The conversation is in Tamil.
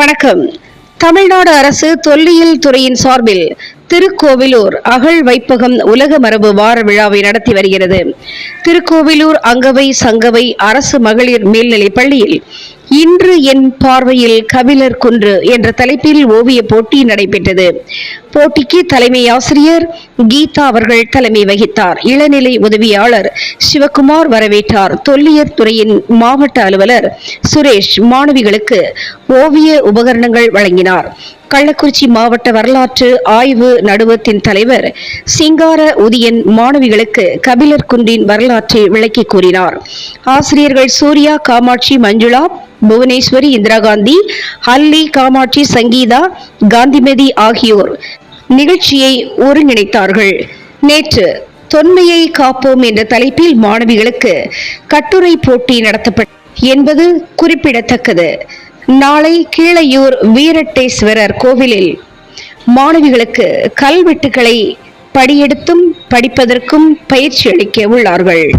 வணக்கம். தமிழ்நாடு அரசு தொல்லியல் துறையின் சார்பில் திருக்கோவிலூர் அகழ் வைப்பகம் உலக மரபு வார விழாவை நடத்தி வருகிறது. திருக்கோவிலூர் அங்கவை சங்கவை அரசு மகளிர் மேல்நிலைப் பள்ளியில் இன்று என் பார்வையில் கபிலர் குன்று என்ற தலைப்பில் ஓவிய போட்டி நடைபெற்றது. போட்டிக்கு தலைமை ஆசிரியர் கீதா அவர்கள் தலைமை வகித்தார். இளநிலை உதவியாளர் சிவகுமார் வரவேற்றார். தொல்லியர் துறையின் மாவட்ட அலுவலர் சுரேஷ் மாணவிகளுக்கு ஓவிய உபகரணங்கள் வழங்கினார். கள்ளக்குறிச்சி மாவட்ட வரலாற்று ஆய்வு நடுவத்தின் தலைவர் சிங்கார உதியன் மாணவிகளுக்கு கபிலர் குன்றின் வரலாற்றை விளக்கி கூறினார். ஆசிரியர்கள் சூர்யா காமாட்சி மஞ்சுளா புவனேஸ்வரி இந்திரா காந்தி அல்லி காமாட்சி சங்கீதா காந்திமதி ஆகியோர் நிகழ்ச்சியை ஒருங்கிணைத்தார்கள். நேற்று தொன்மையை காப்போம் என்ற தலைப்பில் மாணவிகளுக்கு கட்டுரை போட்டி நடத்தப்பட்ட என்பது குறிப்பிடத்தக்கது. நாளை கீழையூர் வீரட்டேஸ்வரர் கோவிலில் மாணவிகளுக்கு கல்வெட்டுக்களை படியெடுத்தும் படிப்பதற்கும் பயிற்சி அளிக்க உள்ளார்கள்.